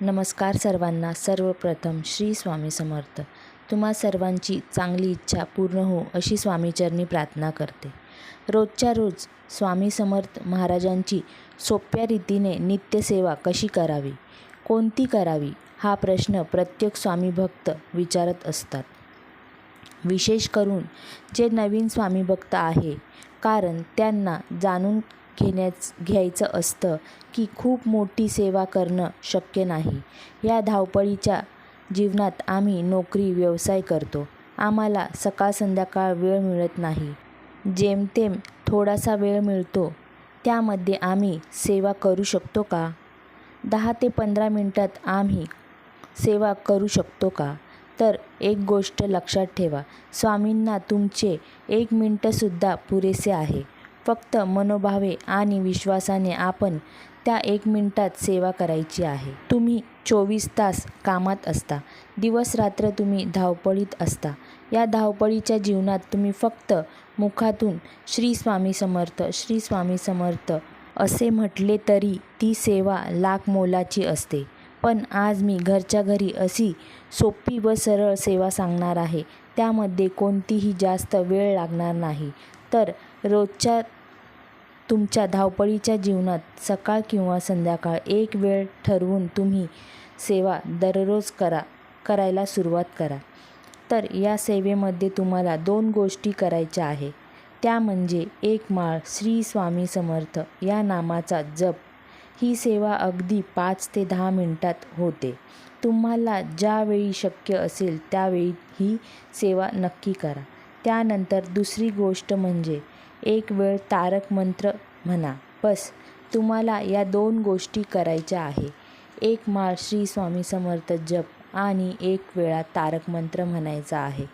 नमस्कार सर्वांना. सर्वप्रथम श्री स्वामी समर्थ. तुम्हा सर्वांची चांगली इच्छा पूर्ण हो अशी स्वामीचरणी प्रार्थना करते. रोजच्या रोज स्वामी समर्थ महाराजांची सोप्या रीतीने नित्यसेवा कशी करावी? कोणती करावी? हा प्रश्न प्रत्येक स्वामी भक्त विचारत असतात. विशेष करून जे नवीन स्वामी भक्त आहे कारण त्यांना जाणून घेण्याच घ्यायचं असतं की खूप मोठी सेवा करणं शक्य नाही. या धावपळीच्या जीवनात आम्ही नोकरी व्यवसाय करतो. आम्हाला सकाळ संध्याकाळ वेळ मिळत नाही. जेमतेम थोडासा वेळ मिळतो त्यामध्ये आम्ही सेवा करू शकतो का? दहा ते पंधरा मिनटात आम्ही सेवा करू शकतो का? तर एक गोष्ट लक्षात ठेवा स्वामींना तुमचे एक मिनटंसुद्धा पुरेसे आहे. फक्त मनोभावे आणि विश्वासाने आपण त्या एक मिनटात सेवा करायची आहे. तुम्ही चोवीस तास कामात असता. दिवस रात्र तुम्ही धावपळीत असता. या धावपळीच्या जीवनात तुम्ही फक्त मुखातून श्री स्वामी समर्थ श्री स्वामी समर्थ असे म्हटले तरी ती सेवा लाख मोलाची असते. पण आज मी घरच्या घरी अशी सोपी व सरळ सेवा सांगणार आहे. त्यामध्ये कोणतीही जास्त वेळ लागणार नाही. तर रोजच्या तुमच्या धावपळीच्या जीवनात सकाळ किंवा संध्याकाळ एक वेळ ठरवून तुम्ही सेवा दररोज करा करायला सुरुवात करा. तर या सेवेमध्ये तुम्हाला दोन गोष्टी करायच्या आहे. त्या म्हणजे एक माळ श्री स्वामी समर्थ या नामाचा जप. ही सेवा अगदी पाच ते दहा मिनटात होते. तुम्हाला ज्यावेळी शक्य असेल त्यावेळी ही सेवा नक्की करा. त्यानंतर दुसरी गोष्ट म्हणजे एक वेळ तारक मंत्र म्हणा. बस तुम्हाला या दोन गोष्टी करायच्या आहे. एक माळ श्री स्वामी समर्थ जप आणि एक वेळा तारक मंत्र म्हणायचा आहे.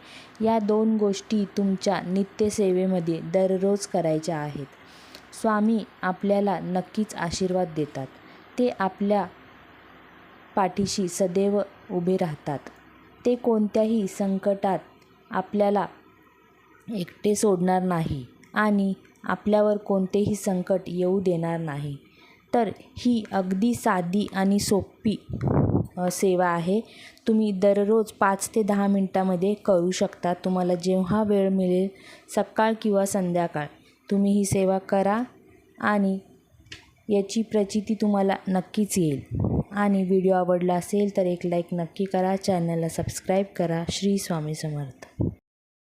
या दोन गोष्टी तुमच्या नित्यसेवेमध्ये दररोज करायच्या आहेत. स्वामी आपल्याला नक्कीच आशीर्वाद देतात. ते आपल्या पाठीशी सदैव उभे राहतात. ते कोणत्याही संकटात आपल्याला एकटे सोडणार नाही आणि आपल्यावर कोणतेही संकट येऊ देणार नाही. तर ही अगदी साधी आणि सोपी सेवा आहे. तुम्ही दररोज पाच ते दहा मिनटामध्ये करू शकता. तुम्हाला जेव्हा वेळ मिळेल सकाळ किंवा संध्याकाळ तुम्ही ही सेवा करा आणि याची प्रचिती तुम्हाला नक्कीच येईल. आणि व्हिडिओ आवडला असेल तर एक लाईक नक्की करा. चॅनलला सबस्क्राईब करा. श्री स्वामी समर्थ.